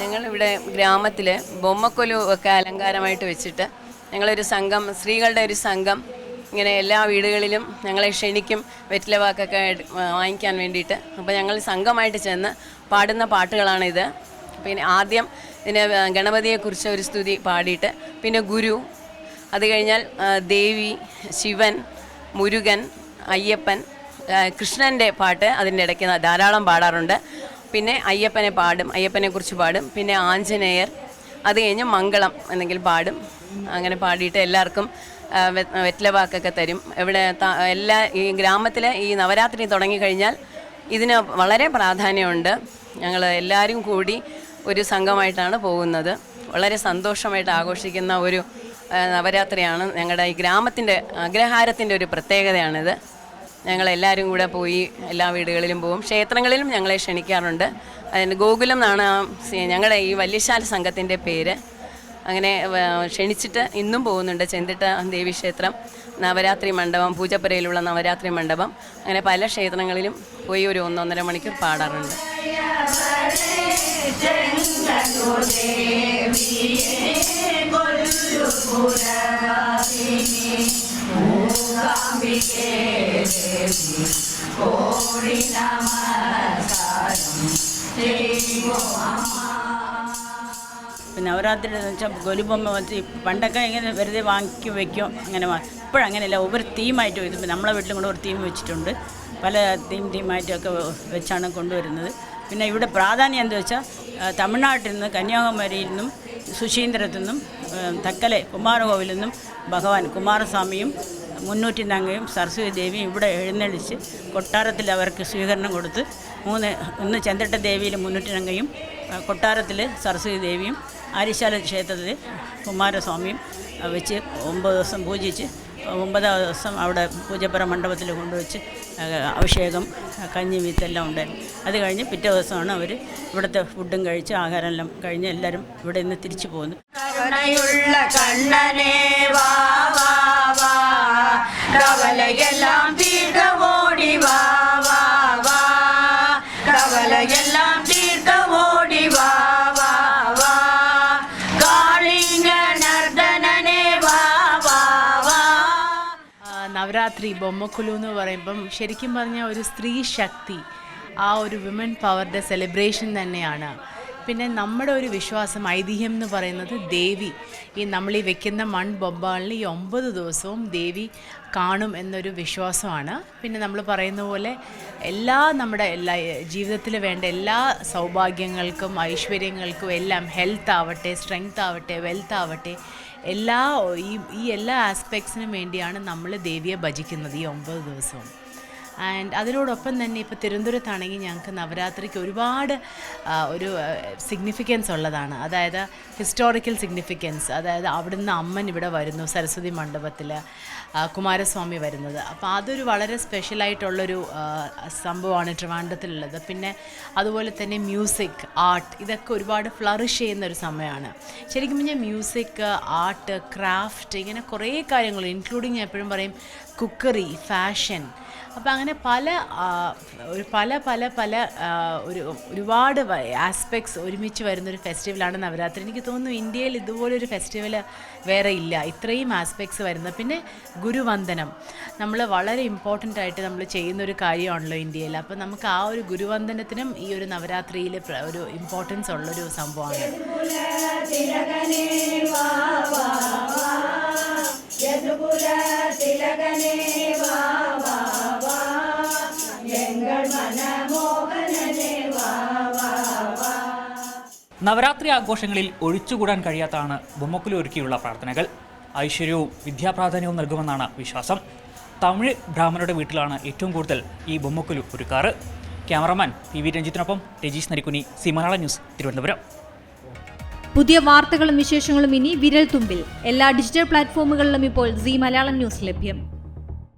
ഞങ്ങളിവിടെ ഗ്രാമത്തിൽ ബൊമ്മക്കൊലു ഒക്കെ അലങ്കാരമായിട്ട് വെച്ചിട്ട് ഞങ്ങളൊരു സംഘം സ്ത്രീകളുടെ ഒരു സംഘം ഇങ്ങനെ എല്ലാ വീടുകളിലും ഞങ്ങളെ ക്ഷണിക്കും വെറ്റിലവാക്കൊക്കെ വാങ്ങിക്കാൻ വേണ്ടിയിട്ട്. അപ്പോൾ ഞങ്ങൾ സംഘമായിട്ട് ചെന്ന് പാടുന്ന പാട്ടുകളാണിത്. പിന്നെ ആദ്യം ഇതിന് ഗണപതിയെക്കുറിച്ച് ഒരു സ്തുതി പാടിയിട്ട് പിന്നെ ഗുരു അത് കഴിഞ്ഞാൽ ദേവി ശിവൻ മുരുകൻ അയ്യപ്പൻ കൃഷ്ണന്റെ പാട്ട് അതിന്റെ ഇടയ്ക്ക് ധാരാളം പാടാറുണ്ട്. പിന്നെ അയ്യപ്പനെ പാടും അയ്യപ്പനെക്കുറിച്ച് പാടും പിന്നെ ആഞ്ജനേയർ അത് കഴിഞ്ഞ് മംഗളം എന്തെങ്കിലും പാടും. അങ്ങനെ പാടിയിട്ട് എല്ലാവർക്കും വെറ്റിലവാക്കൊക്കെ തരും. ഇവിടെ എല്ലാ ഈ ഗ്രാമത്തിൽ ഈ നവരാത്രി തുടങ്ങിക്കഴിഞ്ഞാൽ ഇതിന് വളരെ പ്രാധാന്യമുണ്ട്. ഞങ്ങൾ എല്ലാവരും കൂടി ഒരു സംഘമായിട്ടാണ് പോകുന്നത്. വളരെ സന്തോഷമായിട്ട് ആഘോഷിക്കുന്ന ഒരു നവരാത്രിയാണ് ഞങ്ങളുടെ ഈ ഗ്രാമത്തിന്റെ അഗ്രഹാരത്തിന്റെ ഒരു പ്രത്യേകതയാണിത്. ഞങ്ങളെല്ലാവരും കൂടെ പോയി എല്ലാ വീടുകളിലും പോകും. ക്ഷേത്രങ്ങളിലും ഞങ്ങളെ ക്ഷണിക്കാറുണ്ട്. അതിന് ഗോകുലം എന്നാണ് ഞങ്ങളുടെ ഈ വല്യശാല സംഘത്തിന്റെ പേര്. അങ്ങനെ ക്ഷണിച്ചിട്ട് ഇന്നും പോകുന്നുണ്ട് ചെന്തിട്ട ദേവീക്ഷേത്രം നവരാത്രി മണ്ഡപം പൂജപ്പുരയിലുള്ള നവരാത്രി മണ്ഡപം അങ്ങനെ പല ക്ഷേത്രങ്ങളിലും പോയി ഒരു ഒന്നൊന്നര മണിക്കൂർ പാടാറുണ്ട് പിന്നെ നവരാത്രി എന്ന് വെച്ചാൽ ഗൊലിബൊമ്മ വെച്ച് പണ്ടൊക്കെ ഇങ്ങനെ വെറുതെ വാങ്ങിക്കും വെക്കും. അങ്ങനെ ഇപ്പോഴങ്ങനെയല്ല ഒരു തീമായിട്ട് ഇത് നമ്മളെ വീട്ടിലും കൂടെ ഒരു തീം വെച്ചിട്ടുണ്ട്. പല തീം തീമായിട്ടൊക്കെ വെച്ചാണ് കൊണ്ടുവരുന്നത്. പിന്നെ ഇവിടെ പ്രാധാന്യം എന്താ വെച്ചാൽ തമിഴ്നാട്ടിൽ നിന്ന് കന്യാകുമാരിയിൽ നിന്നും സുശീന്ദ്രത്തു നിന്നും തക്കലെ കുമാരകോവിലിൽ നിന്നും ഭഗവാൻ കുമാരസ്വാമിയും മുന്നൂറ്റി നങ്ങയും സരസ്വതി ദേവിയും ഇവിടെ എഴുന്നള്ളിച്ച് കൊട്ടാരത്തിൽ അവർക്ക് സ്വീകരണം കൊടുത്ത് മൂന്ന് ഒന്ന് ചെന്തട്ട ദേവിയിൽ മുന്നൂറ്റി നങ്കയും കൊട്ടാരത്തിൽ സരസ്വതി ദേവിയും ആര്യശാല ക്ഷേത്രത്തിൽ കുമാരസ്വാമിയും വെച്ച് ഒമ്പത് ദിവസം പൂജിച്ച് ഒമ്പതാം ദിവസം അവിടെ പൂജപ്പുര മണ്ഡപത്തിൽ കൊണ്ടുവച്ച് അഭിഷേകം കഞ്ഞി വീത്തെല്ലാം ഉണ്ടായിരുന്നു. അത് കഴിഞ്ഞ് പിറ്റേ ദിവസമാണ് അവർ ഇവിടുത്തെ ഫുഡും കഴിച്ച് ആഹാരം എല്ലാം കഴിഞ്ഞ് എല്ലാവരും ഇവിടെ നിന്ന് തിരിച്ചു പോകുന്നു കണ്ണനെ നവരാത്രി ബൊമ്മക്കുലു എന്ന് പറയുമ്പം ശരിക്കും പറഞ്ഞാൽ ഒരു സ്ത്രീ ശക്തി ആ ഒരു വിമൻ പവറുടെ സെലിബ്രേഷൻ തന്നെയാണ്. പിന്നെ നമ്മുടെ ഒരു വിശ്വാസം ഐതിഹ്യം എന്ന് പറയുന്നത് ദേവി. ഈ നമ്മൾ ഈ വെക്കുന്ന മൺ ബൊമ്പാളിൽ ഈ ഒമ്പത് ദിവസവും ദേവി കാണും എന്നൊരു വിശ്വാസമാണ്. പിന്നെ നമ്മൾ പറയുന്ന പോലെ എല്ലാ നമ്മുടെ എല്ലാ ജീവിതത്തിൽ വേണ്ട എല്ലാ സൗഭാഗ്യങ്ങൾക്കും ഐശ്വര്യങ്ങൾക്കും എല്ലാം ഹെൽത്ത് ആവട്ടെ സ്ട്രെങ്ത് ആവട്ടെ വെൽത്ത് ആവട്ടെ എല്ലാ ഈ ഈ എല്ലാ ആസ്പെക്ട്സിനും വേണ്ടിയാണ് നമ്മൾ ദേവിയെ ഭജിക്കുന്നത് ഈ ഒമ്പത് ദിവസവും. ആൻഡ് അതിനോടൊപ്പം തന്നെ ഇപ്പോൾ തിരുവനന്തപുരത്താണെങ്കിൽ ഞങ്ങൾക്ക് നവരാത്രിക്ക് ഒരുപാട് ഒരു സിഗ്നിഫിക്കൻസ് ഉള്ളതാണ്. അതായത് ഹിസ്റ്റോറിക്കൽ സിഗ്നിഫിക്കൻസ് അതായത് അവിടുന്ന് അമ്മൻ ഇവിടെ വരുന്നു സരസ്വതി മണ്ഡപത്തിൽ കുമാരസ്വാമി വരുന്നത്. അപ്പോൾ അതൊരു വളരെ സ്പെഷ്യലായിട്ടുള്ളൊരു സംഭവമാണ് ട്രിവാൻഡ്രത്തിലുള്ളത്. പിന്നെ അതുപോലെ തന്നെ മ്യൂസിക് ആർട്ട് ഇതൊക്കെ ഒരുപാട് ഫ്ലറിഷ് ചെയ്യുന്ന ഒരു സമയമാണ്. ശരിക്കും പറഞ്ഞാൽ മ്യൂസിക് ആർട്ട് ക്രാഫ്റ്റ് ഇങ്ങനെ കുറേ കാര്യങ്ങൾ ഇൻക്ലൂഡിങ് ഞാൻ എപ്പോഴും പറയും കുക്കറി ഫാഷൻ അപ്പോൾ അങ്ങനെ പല ഒരു പല പല പല ഒരു ഒരുപാട് ആസ്പെക്ട്സ് ഒരുമിച്ച് വരുന്ന ഒരു ഫെസ്റ്റിവലാണ് നവരാത്രി. എനിക്ക് തോന്നുന്നു ഇന്ത്യയിൽ ഇതുപോലൊരു ഫെസ്റ്റിവൽ വേറെ ഇല്ല. ഇത്രയും ആസ്പെക്ട്സ് വരുന്ന പിന്നെ ഗുരുവന്ദനം. നമ്മൾ വളരെ ഇമ്പോർട്ടന്റ് ആയിട്ട് നമ്മൾ ചെയ്യുന്ന ഒരു കാര്യമാണല്ലോ ഇന്ത്യയിൽ. അപ്പോൾ നമുക്ക് ആ ഒരു ഗുരുവന്ദനത്തിനും ഈ ഒരു നവരാത്രിയിൽ ഒരു ഇമ്പോർട്ടൻസ് ഉള്ളൊരു സംഭവമാണ്. നവരാത്രി ആഘോഷങ്ങളിൽ ഒഴിച്ചുകൂടാൻ കഴിയാത്തതാണ് ബൊമ്മക്കുലി ഒരുക്കിയുള്ള പ്രാർത്ഥനകൾ. ഐശ്വര്യവും വിദ്യാപ്രാധാന്യവും നൽകുമെന്നാണ് വിശ്വാസം. തമിഴ് ബ്രാഹ്മണരുടെ വീട്ടിലാണ് ഏറ്റവും കൂടുതൽ ഈ ബൊമ്മക്കുലു ഒരുക്കാറ്. ക്യാമറമാൻ പി വി രഞ്ജിത്തിനൊപ്പം രജീഷ് നരിക്കുനി സി മലയാള ന്യൂസ് തിരുവനന്തപുരം. പുതിയ വാർത്തകളും വിശേഷങ്ങളും ഇനി വിരൽ തുമ്പിൽ എല്ലാ ഡിജിറ്റൽ പ്ലാറ്റ്ഫോമുകളിലും ഇപ്പോൾ സി മലയാളം ന്യൂസ് ലഭ്യം.